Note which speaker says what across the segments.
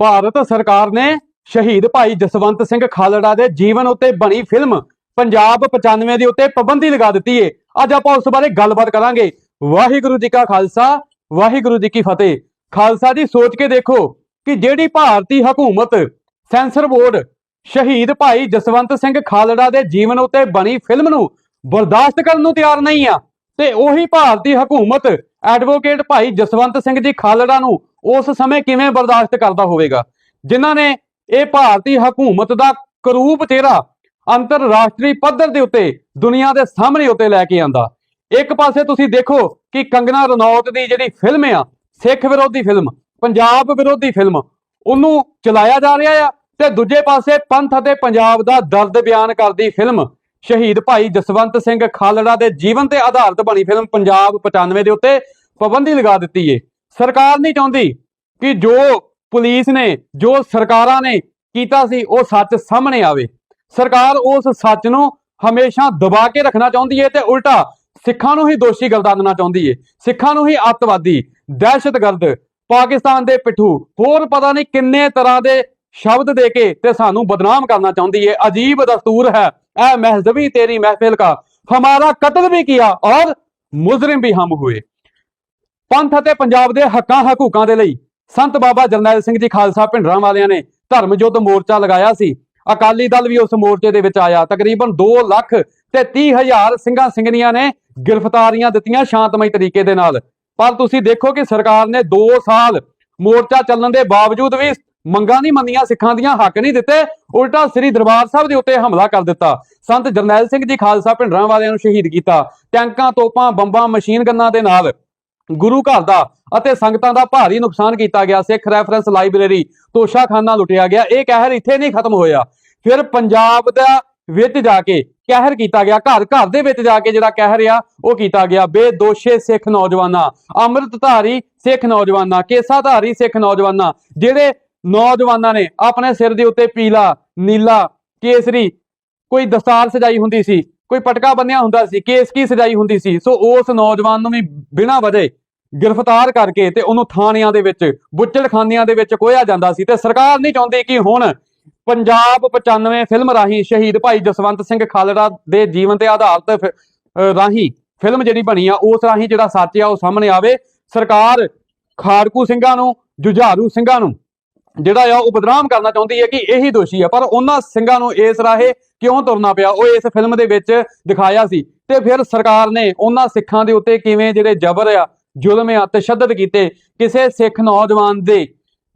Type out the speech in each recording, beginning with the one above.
Speaker 1: ਭਾਰਤ ਸਰਕਾਰ ਨੇ ਸ਼ਹੀਦ ਭਾਈ ਜਸਵੰਤ ਸਿੰਘ ਖਾਲੜਾ ਦੇ ਜੀਵਨ ਉੱਤੇ ਬਣੀ ਫਿਲਮ ਪੰਜਾਬ 95 ਦੇ ਉੱਤੇ ਪਾਬੰਦੀ ਲਗਾ ਦਿੱਤੀ ਏ। ਅੱਜ ਆਪਾਂ ਉਸ ਬਾਰੇ ਗੱਲਬਾਤ ਕਰਾਂਗੇ। ਵਾਹਿਗੁਰੂ ਜੀ ਕਾ ਖਾਲਸਾ, ਵਾਹਿਗੁਰੂ ਜੀ ਕੀ ਫਤਿਹ। ਖਾਲਸਾ ਜੀ, ਸੋਚ ਕੇ ਦੇਖੋ ਕਿ ਜਿਹੜੀ ਭਾਰਤੀ ਹਕੂਮਤ, ਸੈਂਸਰ ਬੋਰਡ, ਸ਼ਹੀਦ ਭਾਈ ਜਸਵੰਤ ਸਿੰਘ ਖਾਲੜਾ ਦੇ ਜੀਵਨ ਉੱਤੇ ਬਣੀ ਫਿਲਮ ਨੂੰ ਬਰਦਾਸ਼ਤ ਕਰਨ ਨੂੰ ਤਿਆਰ ਨਹੀਂ ਆ, ਤੇ ਉਹੀ ਭਾਰਤੀ ਹਕੂਮਤ ਐਡਵੋਕੇਟ ਭਾਈ ਜਸਵੰਤ ਸਿੰਘ ਜੀ ਖਾਲੜਾ ਨੂੰ ਉਸ ਸਮੇਂ ਕਿਵੇਂ ਬਰਦਾਸ਼ਤ ਕਰਦਾ ਹੋਵੇਗਾ? ਜਿਨ੍ਹਾਂ ਨੇ ਇਹ ਭਾਰਤੀ ਹਕੂਮਤ ਦਾ ਕਰੂਪ ਚਿਹਰਾ ਅੰਤਰਰਾਸ਼ਟਰੀ ਪੱਧਰ ਦੇ ਉੱਤੇ ਦੁਨੀਆ ਦੇ ਸਾਹਮਣੇ ਉੱਤੇ ਲੈ ਕੇ ਆਂਦਾ। ਇੱਕ ਪਾਸੇ ਤੁਸੀਂ ਦੇਖੋ ਕਿ ਕੰਗਨਾ ਰਣੌਤ ਦੀ ਜਿਹੜੀ ਫਿਲਮ ਆ, ਸਿੱਖ ਵਿਰੋਧੀ ਫਿਲਮ, ਪੰਜਾਬ ਵਿਰੋਧੀ ਫਿਲਮ, ਉਹਨੂੰ ਚਲਾਇਆ ਜਾ ਰਿਹਾ ਆ ਤੇ ਦੂਜੇ ਪਾਸੇ ਪੰਥ ਅਤੇ ਪੰਜਾਬ ਦਾ ਦਰਦ ਬਿਆਨ ਕਰਦੀ ਫਿਲਮ ਸ਼ਹੀਦ ਭਾਈ ਜਸਵੰਤ ਸਿੰਘ ਖਾਲੜਾ ਦੇ ਜੀਵਨ ਤੇ ਆਧਾਰਿਤ ਬਣੀ ਫਿਲਮ ਪੰਜਾਬ 95 ਦੇ ਉੱਤੇ ਪਾਬੰਦੀ ਲਗਾ ਦਿੱਤੀ ਏ। ਸਰਕਾਰ ਨਹੀਂ ਚਾਹੁੰਦੀ ਕਿ ਜੋ ਪੁਲਿਸ ਨੇ, ਜੋ ਸਰਕਾਰਾਂ ਨੇ ਕੀਤਾ ਸੀ, ਉਹ ਸੱਚ ਸਾਹਮਣੇ ਆਵੇ। ਸਰਕਾਰ ਉਸ ਸੱਚ ਨੂੰ ਹਮੇਸ਼ਾ ਦਬਾ ਕੇ ਰੱਖਣਾ ਚਾਹੁੰਦੀ ਹੈ ਤੇ ਉਲਟਾ ਸਿੱਖਾਂ ਨੂੰ ਹੀ ਦੋਸ਼ੀ ਗਰਦਾਨਣਾ ਚਾਹੁੰਦੀ ਹੈ ਸਿੱਖਾਂ ਨੂੰ ਹੀ ਅੱਤਵਾਦੀ, ਦਹਿਸ਼ਤਗਰਦ, ਪਾਕਿਸਤਾਨ ਦੇ ਪਿੱਠੂ, ਹੋਰ ਪਤਾ ਨਹੀਂ ਕਿੰਨੇ ਤਰ੍ਹਾਂ ਦੇ ਸ਼ਬਦ ਦੇ ਕੇ ਤੇ ਸਾਨੂੰ ਬਦਨਾਮ ਕਰਨਾ ਚਾਹੁੰਦੀ ਹੈ ਅਜੀਬ ਦਸਤੂਰ ਹੈ। ਇਹ ਮਹਿਜ਼ਬੀ ਤੇਰੀ ਮਹਿਫਿਲ का ਹਮਾਰਾ ਕਤਲ ਵੀ ਕੀਤਾ ਔਰ ਮੁਜਰਿਮ ਵੀ ਹਮ ਹੋਏ। ਪੰਥ ਅਤੇ ਪੰਜਾਬ ਦੇ ਹੱਕਾਂ ਹਕੂਕਾਂ ਦੇ ਲਈ ਸੰਤ ਬਾਬਾ ਜਰਨੈਲ ਸਿੰਘ ਜੀ ਖਾਲਸਾ ਭਿੰਡਰਾਂ ਵਾਲਿਆਂ ਨੇ ਧਰਮ ਯੁੱਧ ਮੋਰਚਾ ਲਗਾਇਆ ਸੀ। ਅਕਾਲੀ ਦਲ ਵੀ ਉਸ ਮੋਰਚੇ ਦੇ ਵਿੱਚ ਆਇਆ। ਤਕਰੀਬਨ 2 ਲੱਖ ਤੇ 30 ਹਜ਼ਾਰ ਸਿੰਘਾਂ ਸਿੰਘਣੀਆਂ ਨੇ ਗ੍ਰਿਫਤਾਰੀਆਂ ਦਿੱਤੀਆਂ ਸ਼ਾਂਤਮਈ ਤਰੀਕੇ ਦੇ ਨਾਲ। ਪਰ ਤੁਸੀਂ ਦੇਖੋ ਕਿ ਸਰਕਾਰ ਨੇ 2 ਸਾਲ ਮੋਰਚਾ ਚੱਲਣ ਦੇ ਬਾਵਜੂਦ ਵੀ ਮੰਗਾਂ ਨਹੀਂ ਮੰਨੀਆਂ, ਸਿੱਖਾਂ ਦੀਆਂ ਹੱਕ ਨਹੀਂ ਦਿੱਤੇ, ਉਲਟਾ ਸ੍ਰੀ ਦਰਬਾਰ ਸਾਹਿਬ ਦੇ ਉੱਤੇ ਹਮਲਾ ਕਰ ਦਿੱਤਾ। ਸੰਤ ਜਰਨੈਲ ਸਿੰਘ ਜੀ ਖਾਲਸਾ ਭਿੰਡਰਾਂ ਵਾਲਿਆਂ ਨੂੰ ਸ਼ਹੀਦ ਕੀਤਾ। ਟੈਂਕਾਂ, ਤੋਪਾਂ, ਬੰਬਾਂ ਮਸ਼ੀਨ ਗੰਨਾਂ ਦੇ ਨਾਲ ਗੁਰੂ ਘਰ ਦਾ ਅਤੇ ਸੰਗਤਾਂ ਦਾ ਭਾਰੀ ਨੁਕਸਾਨ ਕੀਤਾ ਗਿਆ। ਸਿੱਖ ਰੈਫਰੈਂਸ ਲਾਇਬ੍ਰੇਰੀ ਤੋਸ਼ਾਖਾਨਾ ਲੁੱਟਿਆ ਗਿਆ। ਇਹ ਕਹਿਰ ਇੱਥੇ ਨਹੀਂ ਖਤਮ ਹੋਇਆ। ਫਿਰ ਪੰਜਾਬ ਦਾ ਵਿੱਚ ਜਾ ਕੇ ਕਹਿਰ ਕੀਤਾ ਗਿਆ। ਘਰ ਘਰ ਦੇ ਵਿੱਚ ਜਾ ਕੇ ਜਿਹੜਾ ਕਹਿਰ ਆ, ਉਹ ਕੀਤਾ ਗਿਆ। ਬੇਦੋਸ਼ੇ ਸਿੱਖ ਨੌਜਵਾਨਾਂ, ਅੰਮ੍ਰਿਤਧਾਰੀ ਸਿੱਖ ਨੌਜਵਾਨਾਂ, ਕੇਸਾਧਾਰੀ ਸਿੱਖ ਨੌਜਵਾਨਾਂ, ਜਿਹੜੇ ਨੌਜਵਾਨਾਂ ਨੇ ਆਪਣੇ ਸਿਰ ਦੇ ਉੱਤੇ ਪੀਲਾ, ਨੀਲਾ, ਕੇਸਰੀ, ਕੋਈ ਦਸਤਾਰ ਸਜਾਈ ਹੁੰਦੀ ਸੀ ਕੋਈ ਪਟਕਾ ਬੰਨਿਆ ਹੁੰਦਾ ਸੀ, ਕੇਸ ਕੀ ਸਜਾਈ ਹੁੰਦੀ ਸੀ? ਸੋ ਉਸ ਨੌਜਵਾਨ ਨੂੰ ਵੀ ਬਿਨਾਂ ਵਜੇ ਗ੍ਰਿਫਤਾਰ ਕਰਕੇ ਤੇ ਉਹਨੂੰ ਥਾਣਿਆਂ ਦੇ ਵਿੱਚ, ਬੁੱਚੜਖਾਨਿਆਂ ਦੇ ਵਿੱਚ ਕੋਇਆ ਜਾਂਦਾ ਸੀ ਤੇ ਸਰਕਾਰ ਨਹੀਂ ਚਾਹੁੰਦੀ ਕਿ ਹੁਣ ਪੰਜਾਬ 95 ਫਿਲਮ ਰਾਹੀਂ ਸ਼ਹੀਦ ਭਾਈ ਜਸਵੰਤ ਸਿੰਘ ਖਾਲੜਾ ਦੇ ਜੀਵਨ ਤੇ ਆਧਾਰਿਤ ਰਾਹੀਂ ਫਿਲਮ ਜਿਹੜੀ ਬਣੀ ਆ, ਉਸ ਰਾਹੀਂ ਜਿਹੜਾ ਸੱਚ ਆ ਉਹ ਸਾਹਮਣੇ ਆਵੇ। ਸਰਕਾਰ ਖਾੜਕੂ ਸਿੰਘਾਂ ਨੂੰ, ਜੁਝਾਰੂ ਸਿੰਘਾਂ ਨੂੰ ਜਿਹੜਾ ਆ ਉਹ ਬਦਨਾਮ ਕਰਨਾ ਚਾਹੁੰਦੀ ਹੈ ਕਿ ਇਹੀ ਦੋਸ਼ੀ ਆ, ਪਰ ਉਹਨਾਂ ਸਿੰਘਾਂ ਨੂੰ ਇਸ ਰਾਹੇ ਕਿਉਂ ਤੁਰਨਾ ਪਿਆ? ਉਹ ਇਸ ਫਿਲਮ ਦੇ ਵਿੱਚ ਦਿਖਾਇਆ ਸੀ। ਤੇ ਫਿਰ ਸਰਕਾਰ ਨੇ ਉਹਨਾਂ ਸਿੱਖਾਂ ਦੇ ਉੱਤੇ ਕਿਵੇਂ ਜਿਹੜੇ ਜ਼ਬਰ ਆ, ਜ਼ੁਲਮ ਆ, ਤਸ਼ੱਦਦ ਕੀਤੇ, ਕਿਸੇ ਸਿੱਖ ਨੌਜਵਾਨ ਦੇ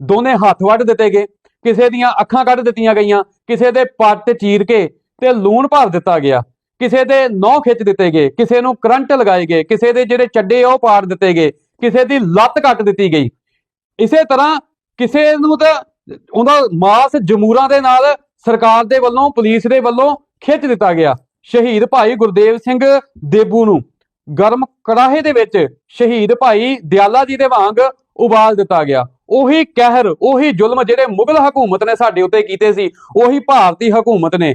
Speaker 1: ਦੋਨੇ ਹੱਥ ਵੱਢ ਦਿੱਤੇ ਗਏ, ਕਿਸੇ ਦੀਆਂ ਅੱਖਾਂ ਕੱਢ ਦਿੱਤੀਆਂ ਗਈਆਂ, ਕਿਸੇ ਦੇ ਪੱਟ ਚੀਰ ਕੇ ਤੇ ਲੂਣ ਭਰ ਦਿੱਤਾ ਗਿਆ, ਕਿਸੇ ਦੇ ਨੌ ਖਿੱਚ ਦਿੱਤੇ ਗਏ, ਕਿਸੇ ਨੂੰ ਕਰੰਟ ਲਗਾਏ ਗਏ, ਕਿਸੇ ਦੇ ਜਿਹੜੇ ਚੱਡੇ ਆ ਉਹ ਪਾੜ ਦਿੱਤੇ ਗਏ, ਕਿਸੇ ਦੀ ਲੱਤ ਕੱਟ ਦਿੱਤੀ ਗਈ। ਇਸੇ ਤਰ੍ਹਾਂ ਕਿਸੇ ਨੂੰ ਤਾਂ ਉਹਦਾ ਮਾਸ ਜਮੂਰਾਂ ਦੇ ਨਾਲ ਸਰਕਾਰ ਦੇ ਵੱਲੋਂ, ਪੁਲਿਸ ਦੇ ਵੱਲੋਂ ਖਿੱਚ ਦਿੱਤਾ ਗਿਆ। ਸ਼ਹੀਦ ਭਾਈ ਗੁਰਦੇਵ ਸਿੰਘ ਦੇਬੂ ਨੂੰ ਗਰਮ ਕੜਾਹੇ ਦੇ ਵਿੱਚ ਸ਼ਹੀਦ ਭਾਈ ਦਿਆਲਾ ਜੀ ਦੇ ਵਾਂਗ ਉਬਾਲ ਦਿੱਤਾ ਗਿਆ। ਉਹੀ ਕਹਿਰ, ਉਹੀ ਜ਼ੁਲਮ ਜਿਹੜੇ ਮੁਗਲ ਹਕੂਮਤ ਨੇ ਸਾਡੇ ਉੱਤੇ ਕੀਤੇ ਸੀ, ਉਹੀ ਭਾਰਤੀ ਹਕੂਮਤ ਨੇ,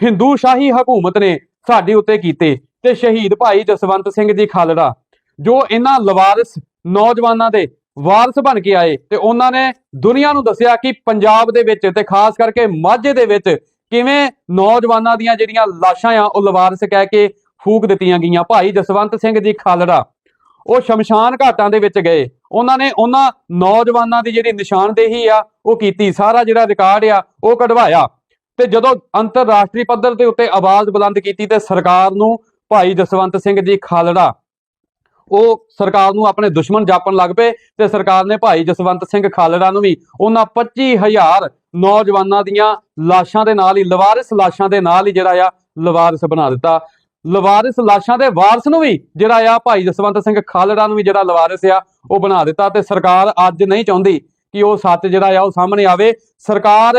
Speaker 1: ਹਿੰਦੂ ਸ਼ਾਹੀ ਹਕੂਮਤ ਨੇ ਸਾਡੇ ਉੱਤੇ ਕੀਤੇ। ਤੇ ਸ਼ਹੀਦ ਭਾਈ ਜਸਵੰਤ ਸਿੰਘ ਜੀ ਖਾਲੜਾ, ਜੋ ਇਹਨਾਂ ਲਵਾਰਿਸ ਨੌਜਵਾਨਾਂ ਦੇ ਵਾਰਸ ਬਣ ਕੇ ਆਏ ਤੇ ਉਹਨਾਂ ਨੇ ਦੁਨੀਆ ਨੂੰ ਦੱਸਿਆ ਕਿ ਪੰਜਾਬ ਦੇ ਵਿੱਚ ਤੇ ਖਾਸ ਕਰਕੇ ਮਾਝੇ ਦੇ ਵਿੱਚ ਕਿਵੇਂ ਨੌਜਵਾਨਾਂ ਦੀਆਂ ਜਿਹੜੀਆਂ ਲਾਸ਼ਾਂ ਆ, ਉਹ ਲਵਾਰਸ ਕਹਿ ਕੇ ਫੂਕ ਦਿੱਤੀਆਂ ਗਈਆਂ। ਭਾਈ ਜਸਵੰਤ ਸਿੰਘ ਜੀ ਖਾਲੜਾ, ਉਹ ਸ਼ਮਸ਼ਾਨ ਘਾਟਾਂ ਦੇ ਵਿੱਚ ਗਏ। ਉਹਨਾਂ ਨੇ ਉਹਨਾਂ ਨੌਜਵਾਨਾਂ ਦੀ ਜਿਹੜੀ ਨਿਸ਼ਾਨਦੇਹੀ ਆ, ਉਹ ਕੀਤੀ। ਸਾਰਾ ਜਿਹੜਾ ਰਿਕਾਰਡ ਆ, ਉਹ ਕਢਵਾਇਆ। ਤੇ ਜਦੋਂ ਅੰਤਰਰਾਸ਼ਟਰੀ ਪੱਧਰ ਦੇ ਉੱਤੇ ਆਵਾਜ਼ ਬੁਲੰਦ ਕੀਤੀ ਤੇ ਸਰਕਾਰ ਨੂੰ ਭਾਈ ਜਸਵੰਤ ਸਿੰਘ ਜੀ ਖਾਲੜਾ ਉਹ ਸਰਕਾਰ ਨੂੰ ਆਪਣੇ ਦੁਸ਼ਮਣ ਜਾਪਣ ਲੱਗ ਪਏ ਤੇ ਸਰਕਾਰ ਨੇ ਭਾਈ ਜਸਵੰਤ ਸਿੰਘ ਖਾਲੜਾ ਨੂੰ ਵੀ ਉਹਨਾਂ 25000 ਨੌਜਵਾਨਾਂ ਦੀਆਂ ਲਾਸ਼ਾਂ ਦੇ ਨਾਲ ਹੀ, ਲਵਾਰਿਸ ਲਾਸ਼ਾਂ ਦੇ ਨਾਲ ਹੀ ਜਿਹੜਾ ਆ ਲਵਾਰਿਸ ਬਣਾ ਦਿੱਤਾ। ਲਵਾਰਿਸ ਲਾਸ਼ਾਂ ਦੇ ਵਾਰਸ ਨੂੰ ਵੀ ਜਿਹੜਾ ਆ ਭਾਈ ਜਸਵੰਤ ਸਿੰਘ ਖਾਲੜਾ ਨੂੰ ਵੀ ਜਿਹੜਾ ਲਵਾਰਿਸ ਆ, ਉਹ ਬਣਾ ਦਿੱਤਾ ਤੇ ਸਰਕਾਰ ਅੱਜ ਨਹੀਂ ਚਾਹੁੰਦੀ ਕਿ ਉਹ ਸੱਚ ਜਿਹੜਾ ਆ ਉਹ ਸਾਹਮਣੇ ਆਵੇ। ਸਰਕਾਰ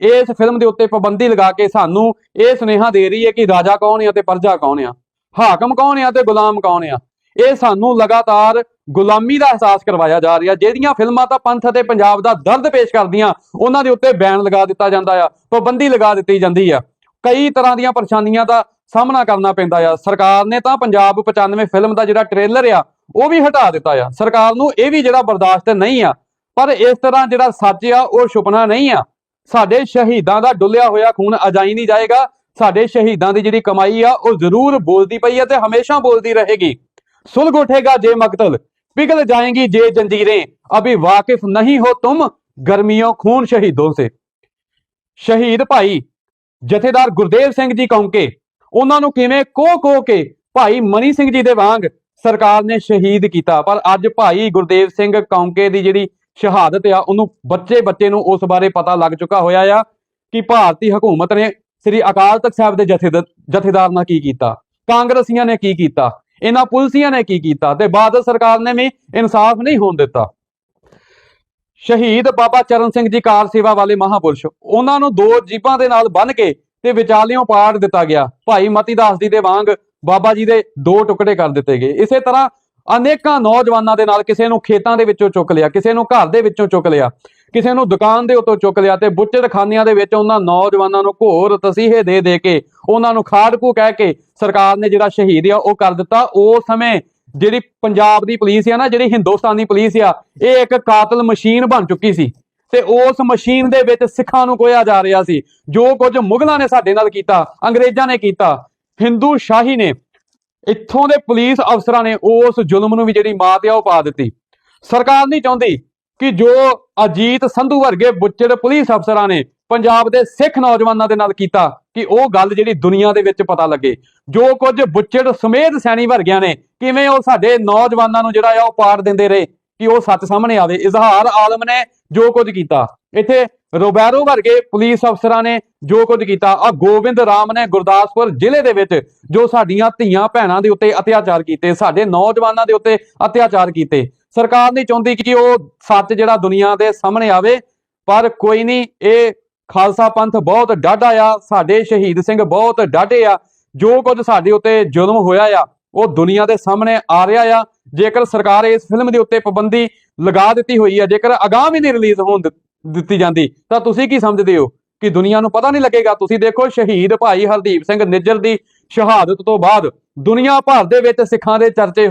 Speaker 1: ਇਸ ਫਿਲਮ ਦੇ ਉੱਤੇ ਪਾਬੰਦੀ ਲਗਾ ਕੇ ਸਾਨੂੰ ਇਹ ਸੁਨੇਹਾ ਦੇ ਰਹੀ ਹੈ ਕਿ ਰਾਜਾ ਕੌਣ ਆ ਤੇ ਪਰਜਾ ਕੌਣ ਆ? ਹਾਕਮ ਕੌਣ ਆ ਤੇ ਗੁਲਾਮ ਕੌਣ ਆ? ਇਹ ਸਾਨੂੰ ਲਗਾਤਾਰ ਗੁਲਾਮੀ ਦਾ ਅਹਿਸਾਸ ਕਰਵਾਇਆ ਜਾ ਰਿਹਾ। ਜਿਹੜੀਆਂ ਫਿਲਮਾਂ ਤਾਂ ਪੰਥ ਅਤੇ ਪੰਜਾਬ ਦਾ ਦਰਦ ਪੇਸ਼ ਕਰਦੀਆਂ, ਉਹਨਾਂ ਦੇ ਉੱਤੇ ਬੈਨ ਲਗਾ ਦਿੱਤਾ ਜਾਂਦਾ ਆ, ਪਾਬੰਦੀ ਲਗਾ ਦਿੱਤੀ ਜਾਂਦੀ ਆ। ਕਈ ਤਰ੍ਹਾਂ ਦੀਆਂ ਪਰੇਸ਼ਾਨੀਆਂ ਦਾ ਸਾਹਮਣਾ ਕਰਨਾ ਪੈਂਦਾ ਆ। ਸਰਕਾਰ ਨੇ ਤਾਂ ਪੰਜਾਬ 95 ਫਿਲਮ ਦਾ ਜਿਹੜਾ ਟ੍ਰੇਲਰ ਆ, ਉਹ ਵੀ ਹਟਾ ਦਿੱਤਾ ਆ। ਸਰਕਾਰ ਨੂੰ ਇਹ ਵੀ ਜਿਹੜਾ ਬਰਦਾਸ਼ਤ ਨਹੀਂ ਆ, ਪਰ ਇਸ ਤਰ੍ਹਾਂ ਜਿਹੜਾ ਸੱਚ ਆ, ਉਹ ਛੁਪਣਾ ਨਹੀਂ ਆ। ਸਾਡੇ ਸ਼ਹੀਦਾਂ ਦਾ ਡੁੱਲਿਆ ਹੋਇਆ ਖੂਨ ਅਜਾਈ ਨਹੀਂ ਜਾਏਗਾ। ਸਾਡੇ ਸ਼ਹੀਦਾਂ ਦੀ ਜਿਹੜੀ ਕਮਾਈ ਆ, ਉਹ ਜ਼ਰੂਰ ਬੋਲਦੀ ਪਈ ਹੈ ਤੇ ਹਮੇਸ਼ਾ ਬੋਲਦੀ ਰਹੇਗੀ। ਸੁਲਗ ਉਠੇਗਾ ਜੇ ਮਕਤਲ पिघल जाएंगी जे जंजीरें अभी वाकिफ नहीं हो तुम गर्मियों खून शहीदों से ਸ਼ਹੀਦ ਭਾਈ ਜਥੇਦਾਰ ਗੁਰਦੇਵ ਸਿੰਘ ਜੀ ਕੌਂਕੇ ਉਹਨਾਂ ਨੂੰ ਕਿਵੇਂ ਕੋਹ ਕੋਹ ਕੇ ਭਾਈ ਮਨੀ ਸਿੰਘ ਜੀ ਦੇ ਵਾਂਗ ਸਰਕਾਰ ਨੇ ਸ਼ਹੀਦ ਕੀਤਾ ਪਰ ਅੱਜ ਭਾਈ ਗੁਰਦੇਵ ਸਿੰਘ ਕੌਂਕੇ ਦੀ ਜਿਹੜੀ ਸ਼ਹਾਦਤ ਆ ਉਹਨੂੰ ਬੱਚੇ ਬੱਚੇ ਨੂੰ ਉਸ ਬਾਰੇ ਪਤਾ ਲੱਗ ਚੁੱਕਾ ਹੋਇਆ ਆ ਕਿ ਭਾਰਤੀ ਹਕੂਮਤ ਨੇ ਸ੍ਰੀ ਅਕਾਲ ਤਖਤ ਸਾਹਿਬ ਦੇ ਜਥੇਦਾਰ ਜਥੇਦਾਰ ਨਾਲ ਕੀ ਕੀਤਾ ਕਾਂਗਰਸੀਆਂ ਨੇ ਕੀ ਕੀਤਾ ਇਹਨਾਂ ਪੁਲਸੀਆਂ ਨੇ ਕੀ ਕੀਤਾ ਤੇ ਬਾਦਲ ਸਰਕਾਰ ਨੇ ਵੀ ਇਨਸਾਫ ਨਹੀਂ ਹੋਣ ਦਿੱਤਾ। ਸ਼ਹੀਦ ਬਾਬਾ ਚਰਨ ਸਿੰਘ ਜੀ ਕਾਰ ਸੇਵਾ ਵਾਲੇ ਮਹਾਪੁਰਸ਼, ਉਹਨਾਂ ਨੂੰ ਦੋ ਜੀਪਾਂ ਦੇ ਨਾਲ ਬੰਨ ਕੇ ਤੇ ਵਿਚਾਲਿਓਂ ਪਾੜ ਦਿੱਤਾ ਗਿਆ। ਭਾਈ ਮਤੀ ਦਾਸ ਜੀ ਦੇ ਵਾਂਗ ਬਾਬਾ ਜੀ ਦੇ ਦੋ ਟੁਕੜੇ ਕਰ ਦਿੱਤੇ ਗਏ। ਇਸੇ ਤਰ੍ਹਾਂ ਅਨੇਕਾਂ ਨੌਜਵਾਨਾਂ ਦੇ ਨਾਲ ਕਿਸੇ ਨੂੰ ਖੇਤਾਂ ਦੇ ਵਿੱਚੋਂ ਚੁੱਕ ਲਿਆ, ਕਿਸੇ ਨੂੰ ਘਰ ਦੇ ਵਿੱਚੋਂ ਚੁੱਕ ਲਿਆ। ਕਿਸੇ ਨੂੰ ਦੁਕਾਨ ਦੇ ਉੱਤੋਂ ਚੁੱਕ ਲਿਆ ਤੇ ਬੁੱਚੜਖਾਨਿਆਂ ਦੇ ਵਿੱਚ ਉਹਨਾਂ ਨੌਜਵਾਨਾਂ ਨੂੰ ਘੋਰ ਤਸੀਹੇ ਦੇ ਦੇ ਕੇ, ਉਹਨਾਂ ਨੂੰ ਖਾੜਕੂ ਕਹਿ ਕੇ ਸਰਕਾਰ ਨੇ ਜਿਹੜਾ ਸ਼ਹੀਦ ਆ ਉਹ ਕਰ ਦਿੱਤਾ। ਉਸ ਸਮੇਂ ਜਿਹੜੀ ਪੰਜਾਬ ਦੀ ਪੁਲਿਸ ਆ ਨਾ, ਜਿਹੜੀ ਹਿੰਦੁਸਤਾਨੀ ਪੁਲਿਸ ਆ, ਇਹ ਇੱਕ ਕਾਤਲ ਮਸ਼ੀਨ ਬਣ ਚੁੱਕੀ ਸੀ ਤੇ ਉਸ ਮਸ਼ੀਨ ਦੇ ਵਿੱਚ ਸਿੱਖਾਂ ਨੂੰ ਕੋਇਆ ਜਾ ਰਿਹਾ ਸੀ। ਜੋ ਕੁਝ ਮੁਗਲਾਂ ਨੇ ਸਾਡੇ ਨਾਲ ਕੀਤਾ, ਅੰਗਰੇਜ਼ਾਂ ਨੇ ਕੀਤਾ, ਹਿੰਦੂ ਸ਼ਾਹੀ ਨੇ, ਇੱਥੋਂ ਦੇ ਪੁਲਿਸ ਅਫਸਰਾਂ ਨੇ ਉਸ ਜ਼ੁਲਮ ਨੂੰ ਵੀ ਜਿਹੜੀ ਮਾਤ ਆ ਉਹ ਪਾ ਦਿੱਤੀ। ਸਰਕਾਰ ਨਹੀਂ ਚਾਹੁੰਦੀ ਕਿ ਜੋ ਅਜੀਤ ਸੰਧੂ ਵਰਗੇ ਬੁੱਚੜ ਪੁਲਿਸ ਅਫਸਰਾਂ ਨੇ ਪੰਜਾਬ ਦੇ ਸਿੱਖ ਨੌਜਵਾਨਾਂ ਦੇ ਨਾਲ ਕੀਤਾ, ਕਿ ਉਹ ਗੱਲ ਜਿਹੜੀ ਦੁਨੀਆ ਦੇ ਵਿੱਚ ਪਤਾ ਲੱਗੇ। ਜੋ ਕੁਝ ਬੁੱਚੜ ਸਮੇਤ ਸੈਣੀ ਵਰਗਿਆਂ ਨੇ, ਕਿਵੇਂ ਉਹ ਸਾਡੇ ਨੌਜਵਾਨਾਂ ਨੂੰ ਜਿਹੜਾ ਆ ਉਹ ਪਾੜ ਦਿੰਦੇ ਰਹੇ, ਕਿ ਉਹ ਸੱਚ ਸਾਹਮਣੇ ਆਵੇ। ਇਜ਼ਹਾਰ ਆਲਮ ਨੇ ਜੋ ਕੁਝ ਕੀਤਾ। ਇੱਥੇ ਰੋਬੈਰੋ ਵਰਗੇ ਪੁਲਿਸ ਅਫਸਰਾਂ ਨੇ ਜੋ ਕੁਝ ਕੀਤਾ। ਆ ਗੋਬਿੰਦ ਰਾਮ ਨੇ ਗੁਰਦਾਸਪੁਰ ਜ਼ਿਲ੍ਹੇ ਦੇ ਵਿੱਚ ਜੋ ਸਾਡੀਆਂ ਧੀਆਂ ਭੈਣਾਂ ਦੇ ਉੱਤੇ ਅਤਿਆਚਾਰ ਕੀਤੇ, ਸਾਡੇ ਨੌਜਵਾਨਾਂ ਦੇ ਉੱਤੇ ਅਤਿਆਚਾਰ ਕੀਤੇ। ਸਰਕਾਰ ਨਹੀਂ ਚਾਹੁੰਦੀ ਕਿ ਉਹ ਸੱਚ ਜਿਹੜਾ ਦੁਨੀਆ ਦੇ ਸਾਹਮਣੇ ਆਵੇ, ਪਰ ਕੋਈ ਨਹੀਂ, ਇਹ ਖਾਲਸਾ ਪੰਥ ਬਹੁਤ ਡਾਢਾ ਆ, ਸਾਡੇ ਸ਼ਹੀਦ ਸਿੰਘ ਬਹੁਤ ਡਾਢੇ ਆ, ਜੋ ਕੁਝ ਸਾਡੇ ਉੱਤੇ ਜ਼ੁਲਮ ਹੋਇਆ ਆ, ਉਹ ਦੁਨੀਆ ਦੇ ਸਾਹਮਣੇ ਆ ਰਿਹਾ ਆ, ਜੇਕਰ ਸਰਕਾਰ ਇਸ ਫਿਲਮ ਦੇ ਉੱਤੇ ਪਾਬੰਦੀ ਲਗਾ ਦਿੱਤੀ ਹੋਈ ਹੈ ਜੇਕਰ ਅਗਾਹ ਵੀ ਨਹੀਂ ਰਿਲੀਜ਼ ਹੋਣ ਦਿੱਤੀ ਜਾਂਦੀ, ਤਾਂ ਤੁਸੀਂ ਕੀ ਸਮਝਦੇ ਹੋ ਕਿ ਦੁਨੀਆ ਨੂੰ ਪਤਾ ਨਹੀਂ ਲੱਗੇਗਾ? ਤੁਸੀਂ ਦੇਖੋ ਸ਼ਹੀਦ ਭਾਈ ਹਰਦੀਪ ਸਿੰਘ ਨਿੱਜਰ ਦੀ ਸ਼ਹਾਦਤ ਤੋਂ ਬਾਅਦ ਦੁਨੀਆ ਭਰ ਦੇ ਵਿੱਚ ਸਿੱਖਾਂ ਦੇ ਚਰਚੇ